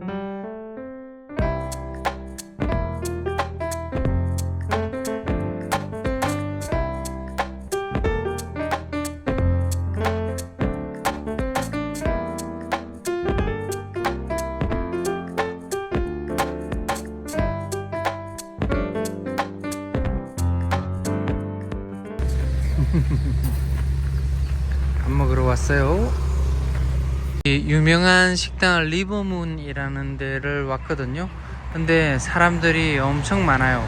밥 유명한 식당 리버문이라는 데를 왔거든요. 근데 사람들이 엄청 많아요.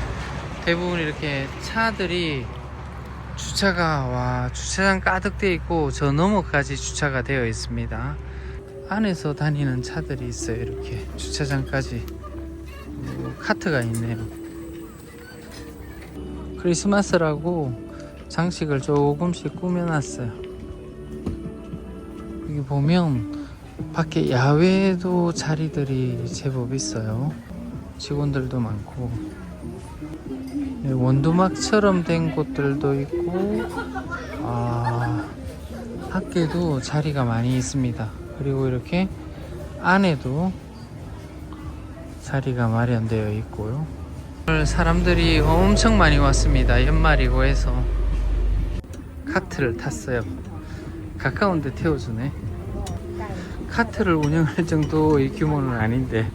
대부분 이렇게 차들이 주차가 와 주차장 가득 돼 있고 저 너머까지 주차가 되어 있습니다. 안에서 다니는 차들이 있어요. 이렇게 주차장까지 어, 카트가 있네요. 크리스마스라고 장식을 조금씩 꾸며놨어요. 여기 보면 밖에 야외에도 자리들이 제법 있어요. 직원들도 많고 네, 원두막처럼 된 곳들도 있고 아 밖에도 자리가 많이 있습니다. 그리고 이렇게 안에도 자리가 마련되어 있고요. 오늘 사람들이 엄청 많이 왔습니다. 연말이고 해서 카트를 탔어요. 가까운데 태워주네. 카트를 운영할 정도의 규모는 아닌데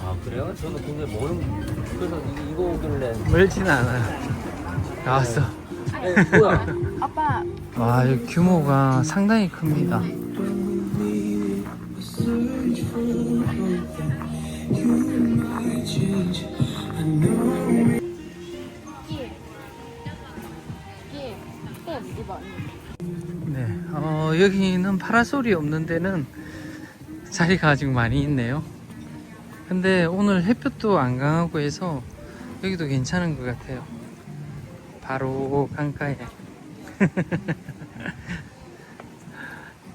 아 그래요? 저는 근데 모르는 그래서 이- 이거 오길래 멀지는 않아요. 나왔어. 어 뭐야? 아빠 와, 이 규모가 상당히 큽니다. mình 네, 어, 여기는 파라솔이 없는 데는 자리가 아직 많이 있네요. 근데 오늘 햇볕도 안 강하고 해서 여기도 괜찮은 것 같아요. 바로 강가에.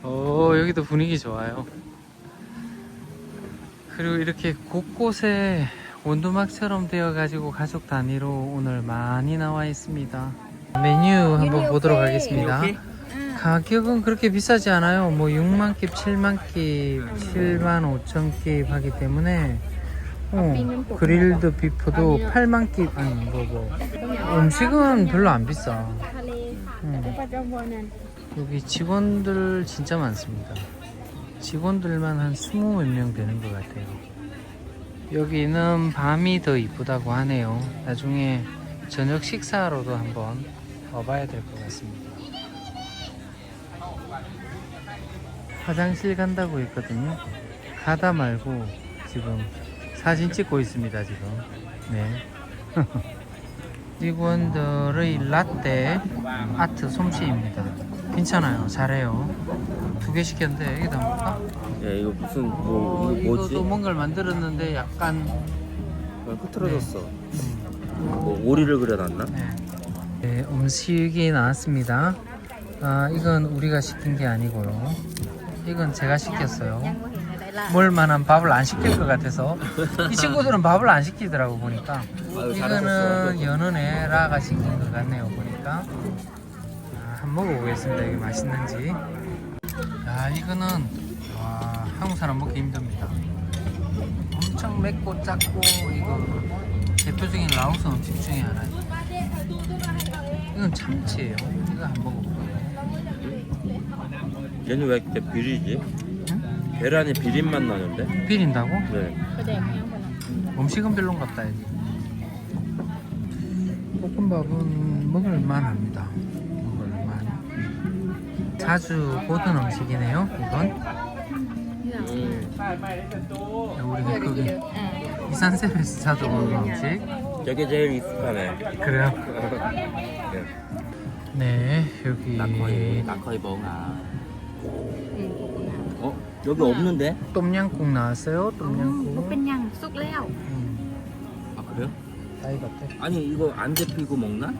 오, 여기도 분위기 좋아요. 그리고 이렇게 곳곳에 원두막처럼 되어 가지고 가족 단위로 오늘 많이 나와 있습니다. 메뉴 한번 보도록 하겠습니다. 가격은 그렇게 비싸지 않아요. 뭐 6만 깁, 7만 깁, 7만 5천 깁 하기 때문에 어, 그릴드 비프도 8만 깁 아니 뭐 뭐. 음식은 별로 안 비싸. Thale 음. 여기 직원들 진짜 많습니다. 직원들만 한20몇명 되는 것 같아요. 여기는 밤이 더 이쁘다고 하네요. 나중에 저녁 식사로도 한번 와봐야 될 것 같습니다. 화장실 간다고 했거든요. 가다 말고 지금 사진 찍고 있습니다. 지금. 네. 직원들의 라떼 아트 솜씨입니다. 괜찮아요. 잘해요. 두 개 시켰는데 여기다 볼까? 야 이거 무슨 뭐 이거 뭐지? 이것도 뭔가를 만들었는데 약간 그냥 흐트러졌어. 음, 뭐 오리를 그려놨나? 네. 네, 음식이 나왔습니다. 아, 이건 우리가 시킨 게 아니고요. 이건 제가 시켰어요. Nhân của hiện ở đây là 뭘 만한 밥을 안 시킬 것 같아서. 이 친구들은 밥을 안 시키더라고 보니까. 이거는. 연은에 라가 시킨 것 같네요 보니까. 아, 한번 먹어보겠습니다 이게 맛있는지. 야 이거는 와 한국 사람 먹기 힘듭니다. 엄청 맵고 작고 이거 대표적인 라오스 음식 중에 하나예요 이건 참치예요. 이거 한번 먹어볼게요 얘는 왜 이렇게 비리지? 계란이 비린 맛 나는데? 비린다고? 네. Đẹp không bọn 음식은 별론 같다 여기 볶음밥은 먹을만합니다 먹을만 자주 보던 음식이네요 이건 음. 우리가 거기 À 이산세에서 자주 보는 음식 저게 제일 익숙하네. 그래요? 네. 네 여기 낙커이 뭐가? 어? 여기 없는데? 똠양꿍 나왔어요? 똠양꿍? Xúc leo 음, 아 그래요? 나이 같아 아니 이거 안 데피고 먹나?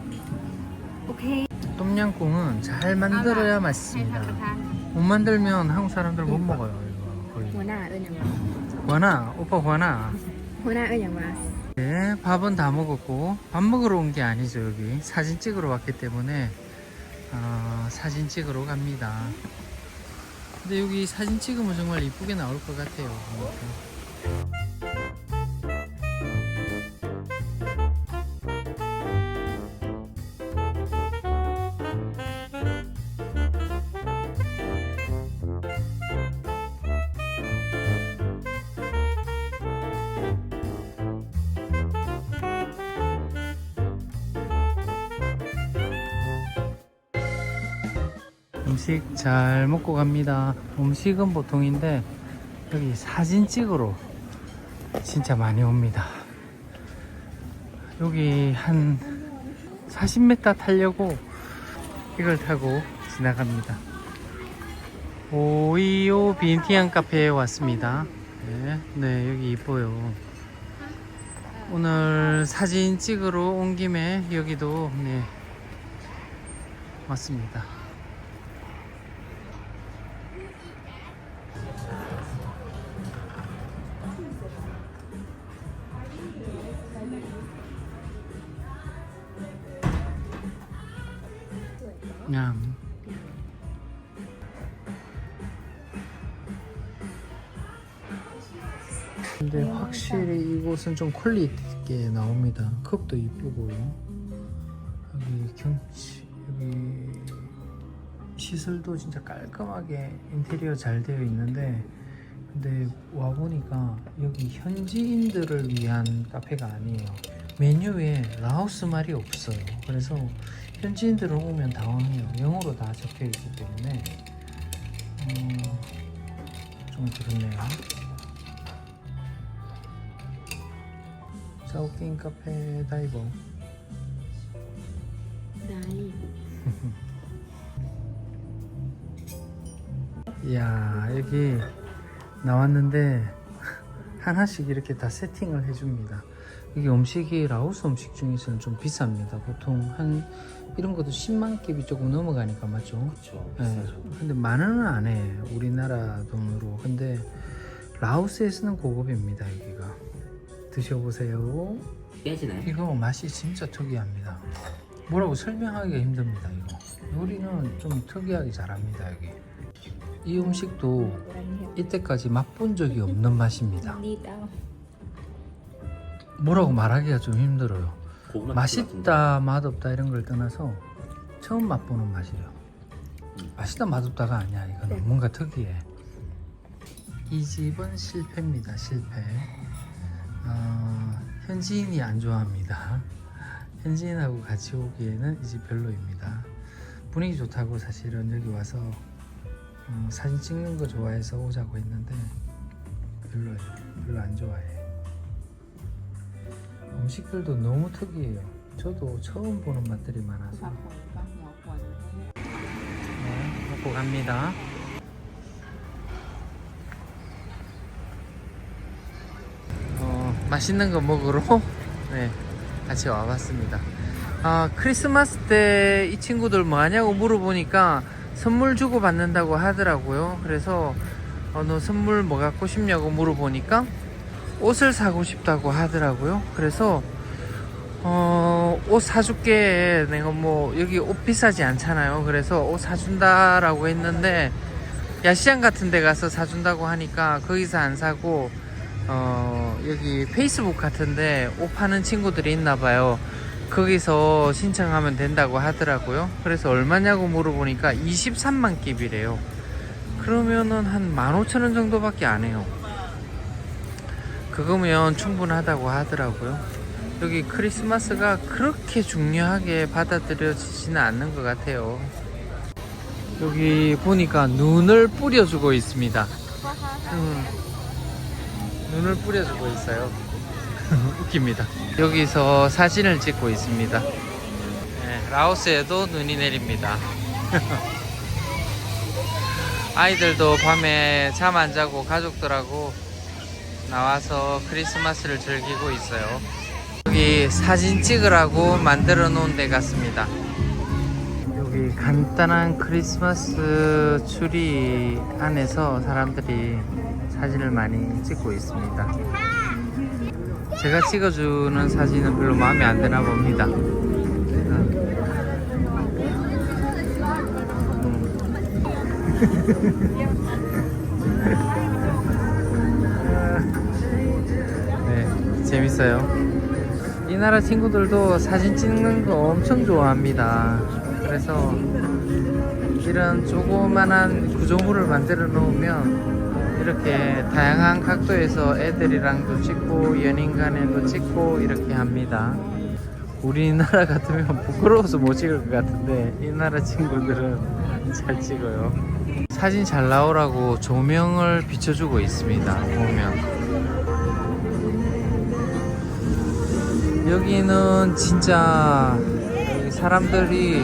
Ok 똠양꿍은 잘 만들어야 Hay 맛있습니다. 못 만들면 한국 사람들 못 먹어요 이거 거의. nhà mà 화나 오빠 ở nhà mà 네, 밥은 다 먹었고 밥 먹으러 온 게 아니죠 여기. 사진 찍으러 왔기 때문에 어, 사진 찍으러 갑니다. 근데 여기 사진 찍으면 정말 이쁘게 나올 것 같아요. 음식 잘 먹고 갑니다. 음식은 보통인데 여기 사진 찍으러 진짜 많이 옵니다. 여기 한 40m 타려고 이걸 타고 지나갑니다. 오이오 빈티안 카페에 왔습니다. 네, 네 여기 이뻐요. 오늘 사진 찍으러 온 김에 여기도 네 왔습니다. 냠. 근데 확실히 이곳은 좀 퀄리티 있게 나옵니다. 컵도 이쁘고 여 시설도 진짜 깔끔하게 인테리어 잘 되어 있는데 근데 와 보니까 여기 현지인들을 위한 카페가 아니에요. 메뉴에 라오스 말이 없어요. 그래서 현지인들은 오면 당황해요. 영어로 다 적혀 있기 때문에 음, 좀 그렇네요. 사우킹 카페 다이버. Đây 이 야 여기 나왔는데 하나씩 이렇게 다 세팅을 해줍니다. 여기 음식이 라오스 음식 중에서는 좀 비쌉니다. 보통 한 이런 것도 10만 캡이 조금 넘어가니까 맞죠? 그렇죠. 네. 비싸죠. 근데 만 원은 안 해. 우리나라 돈으로. 근데 라오스에서는 고급입니다. 여기가. 드셔보세요. 깨지나요? 이거 맛이 진짜 특이합니다. 뭐라고 설명하기가 힘듭니다. 이거 요리는 좀 특이하게 잘합니다. 여기 이 음식도 이때까지 맛본 적이 없는 맛입니다. 뭐라고 말하기가 좀 힘들어요. 맛있다, 맛없다 이런 걸 떠나서 처음 맛보는 맛이에요. 맛있다, 맛없다가 아니야. 이거는 뭔가 특이해. 이 집은 실패입니다. 실패. 어, 현지인이 안 좋아합니다. 현지인하고 같이 오기에는 이 집 별로입니다. 분위기 좋다고 사실은 여기 와서 어, 사진 찍는 거 좋아해서 오자고 했는데 별로예요. 별로 안 좋아해. 음식들도 너무 특이해요. 저도 처음 보는 맛들이 많아서. 네, 먹고 갑니다. 어, 맛있는 거 먹으러 네, 같이 와봤습니다. 아, 크리스마스 때 이 친구들 뭐 하냐고 물어보니까 선물 주고 받는다고 하더라고요. 그래서 어, 너 선물 뭐 갖고 싶냐고 물어보니까 옷을 사고 싶다고 하더라고요. 그래서 어, 옷 사줄게. 내가 뭐 여기 옷 비싸지 않잖아요. 그래서 옷 사준다라고 했는데 야시장 같은 데 가서 사준다고 하니까 거기서 안 사고 어, 여기 페이스북 같은데 옷 파는 친구들이 있나 봐요. 거기서 신청하면 된다고 하더라고요. 그래서 얼마냐고 물어보니까 23만 깁이래요. 그러면은 한 15,000원 정도밖에 안 해요. 그거면 충분하다고 하더라고요. 여기 크리스마스가 그렇게 중요하게 받아들여지지는 않는 것 같아요. 여기 보니까 눈을 뿌려주고 있습니다. 음, 눈을 뿌려주고 있어요. 웃깁니다. 여기서 사진을 찍고 있습니다. 네, 라오스에도 눈이 내립니다. 아이들도 밤에 잠 안 자고 가족들하고 나와서 크리스마스를 즐기고 있어요. 여기 사진 찍으라고 만들어 놓은 데 같습니다. 여기 간단한 크리스마스 추리 안에서 사람들이 사진을 많이 찍고 있습니다. 제가 찍어주는 사진은 별로 마음에 안 드나 봅니다. 음. 네, 재밌어요. 이 나라 친구들도 사진 찍는 거 엄청 좋아합니다. 그래서 이런 조그만한 구조물을 만들어 놓으면 이렇게 다양한 각도에서 애들이랑도 찍고 연인 간에도 찍고 이렇게 합니다. 우리나라 같으면 부끄러워서 못 찍을 것 같은데 이 나라 친구들은 잘 찍어요. 사진 잘 나오라고 조명을 비춰주고 있습니다. 보면. 여기는 진짜 사람들이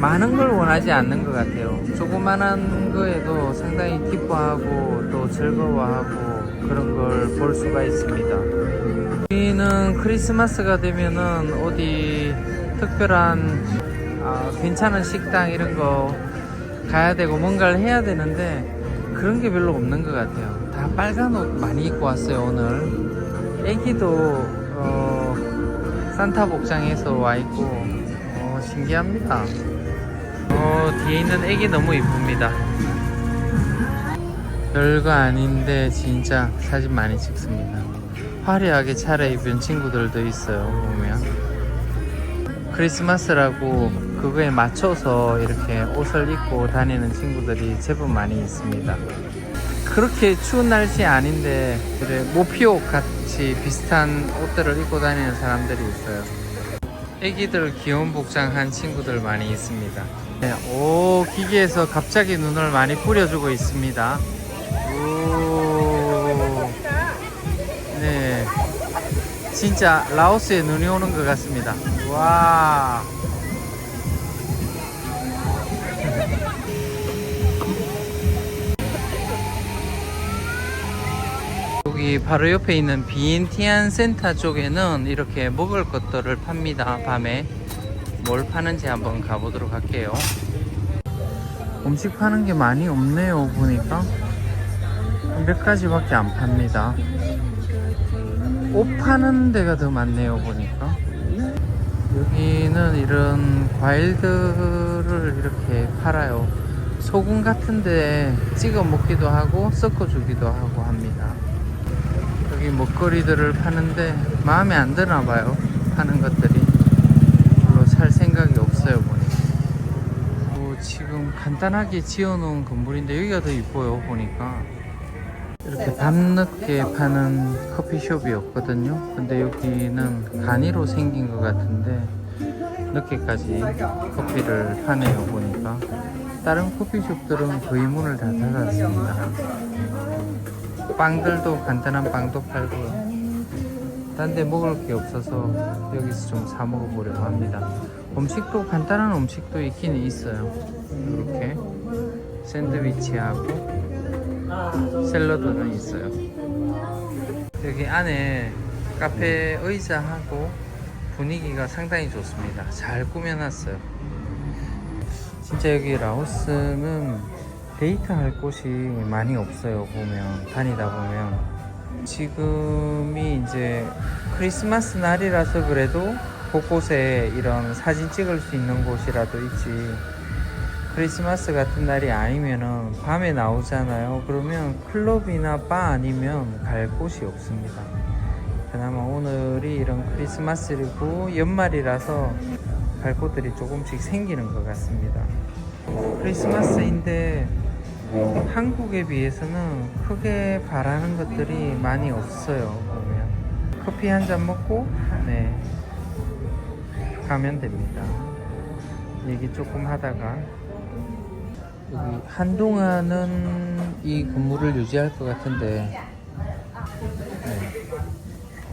많은 걸 원하지 않는 것 같아요. 조그만한 거에도 상당히 기뻐하고 또 즐거워하고 그런 걸 볼 수가 있습니다. 여기는 크리스마스가 되면은 어디 특별한 아, 괜찮은 식당 이런 거 가야 되고 뭔가를 해야 되는데 그런 게 별로 없는 것 같아요. 다 빨간 옷 많이 입고 왔어요 오늘. 애기도 어, 산타 복장에서 와 있고 어, 신기합니다. 어, 뒤에 있는 애기 너무 이쁩니다. 별거 아닌데 진짜 사진 많이 찍습니다. 화려하게 차려입은 친구들도 있어요. 보면 크리스마스라고 그거에 맞춰서 이렇게 옷을 입고 다니는 친구들이 제법 많이 있습니다. 그렇게 추운 날씨 아닌데 그래 모피옷 같이 비슷한 옷들을 입고 다니는 사람들이 있어요. 애기들 귀여운 복장한 친구들 많이 있습니다. 네, 오 기계에서 갑자기 눈을 많이 뿌려주고 있습니다. 진짜 라오스에 눈이 오는 것 같습니다. 와. 여기 바로 옆에 있는 비엔티안 센터 쪽에는 이렇게 먹을 것들을 팝니다. 밤에 뭘 파는지 한번 가보도록 할게요. 음식 파는 게 많이 없네요. 보니까 몇 가지밖에 안 팝니다. 옷 파는 데가 더 많네요. 보니까 여기는 이런 과일들을 이렇게 팔아요. 소금 같은데 찍어 먹기도 하고 섞어 주기도 하고 합니다. 여기 먹거리들을 파는데 마음에 안 드나 봐요. 파는 것들이 별로 살 생각이 없어요 보니까. 뭐 지금 간단하게 지어 놓은 건물인데 여기가 더 이뻐요 보니까. 이렇게 밤늦게 파는 커피숍이었거든요. 근데 여기는 간이로 생긴 것 같은데 늦게까지 커피를 파네요 보니까. 다른 커피숍들은 거의 문을 다 닫았습니다. 빵들도 간단한 빵도 팔고요. 딴 데 먹을 게 없어서 여기서 좀 사 먹어보려고 합니다. 음식도 간단한 음식도 있긴 있어요. 이렇게 샌드위치하고 샐러드는 있어요. 여기 안에 카페 의자하고 분위기가 상당히 좋습니다. 잘 꾸며놨어요. 진짜 여기 라오스는 데이트할 곳이 많이 없어요. 보면 다니다 보면 지금이 이제 크리스마스 날이라서 그래도 곳곳에 이런 사진 찍을 수 있는 곳이라도 있지. 크리스마스 같은 날이 아니면은 밤에 나오잖아요. 그러면 클럽이나 바 아니면 갈 곳이 없습니다. 그나마 오늘이 이런 크리스마스이고 연말이라서 갈 곳들이 조금씩 생기는 것 같습니다. 크리스마스인데 한국에 비해서는 크게 바라는 것들이 많이 없어요. 보면 커피 한 잔 먹고 네 가면 됩니다. 얘기 조금 하다가 여기 한동안은 이 건물을 유지할 것 같은데 네.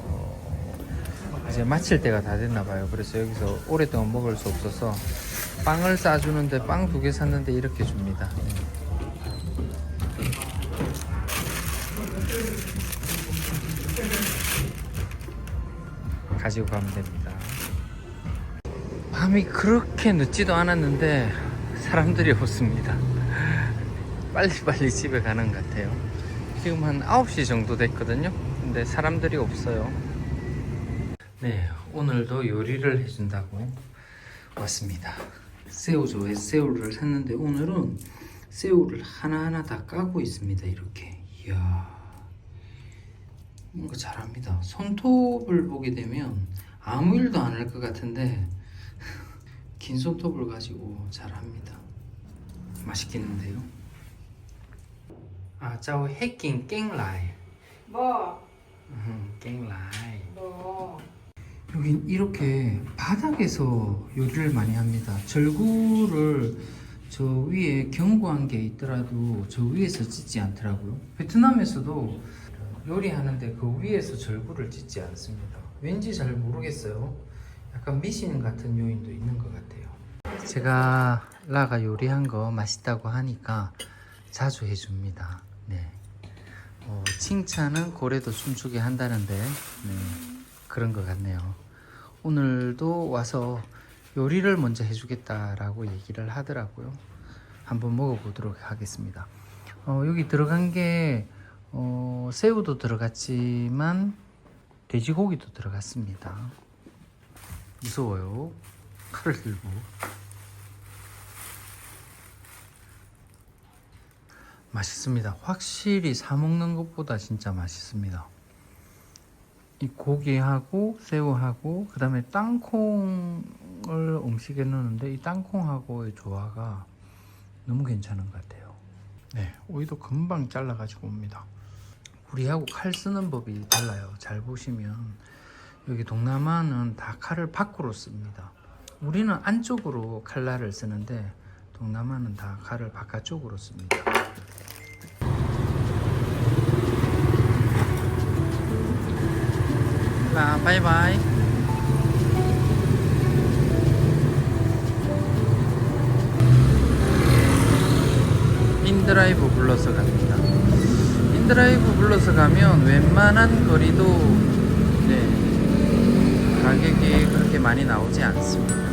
어, 이제 마칠 때가 다 됐나 봐요. 그래서 여기서 오랫동안 먹을 수 없어서 빵을 싸주는데 빵 두 개 샀는데 이렇게 줍니다. 가지고 가면 됩니다. 밤이 그렇게 늦지도 않았는데 사람들이 없습니다. 빨리빨리 집에 가는 것 같아요. 지금 한 9시 정도 됐거든요. 근데 사람들이 없어요. 네, 오늘도 요리를 해준다고 왔습니다. 새우젓에 새우를 샀는데 오늘은 새우를 하나하나 다 까고 있습니다. 이렇게. 이야. 뭔가 잘합니다. 손톱을 보게 되면 아무 일도 안 할 것 같은데 긴 손톱을 가지고 잘합니다. 맛있겠는데요? 아, 짜오 해킹 깽라이. Bò 음, 깽라이. Bò 여긴 이렇게 바닥에서 요리를 많이 합니다. 절구를 저 위에 견고한 게 있더라도 저 위에서 찢지 않더라고요. 베트남에서도 요리하는데 그 위에서 절구를 찢지 않습니다. 왠지 잘 모르겠어요. 약간 미신 같은 요인도 있는 것 같아요. 제가 라가 요리한 거 맛있다고 하니까 자주 해줍니다. 네. 어, 칭찬은 고래도 춤추게 한다는데 네, 그런 것 같네요. 오늘도 와서 요리를 먼저 해주겠다라고 얘기를 하더라고요. 한번 먹어보도록 하겠습니다. 어, 여기 들어간 게 어, 새우도 들어갔지만 돼지고기도 들어갔습니다. 무서워요. 칼을 들고. 맛있습니다. 확실히 사 먹는 것보다 진짜 맛있습니다. 이 고기하고 새우하고 그다음에 땅콩을 음식에 넣는데 이 땅콩하고의 조화가 너무 괜찮은 것 같아요. 네, 오이도 금방 잘라 가지고 옵니다. 우리하고 칼 쓰는 법이 달라요. 잘 보시면 여기 동남아는 다 칼을 밖으로 씁니다. 우리는 안쪽으로 칼날을 쓰는데 동남아는 다 칼을 바깥쪽으로 씁니다. 자, 바이바이. 인드라이브 불러서 갑니다. 인드라이브 불러서 가면 웬만한 거리도 네, 가격이 그렇게 많이 나오지 않습니다.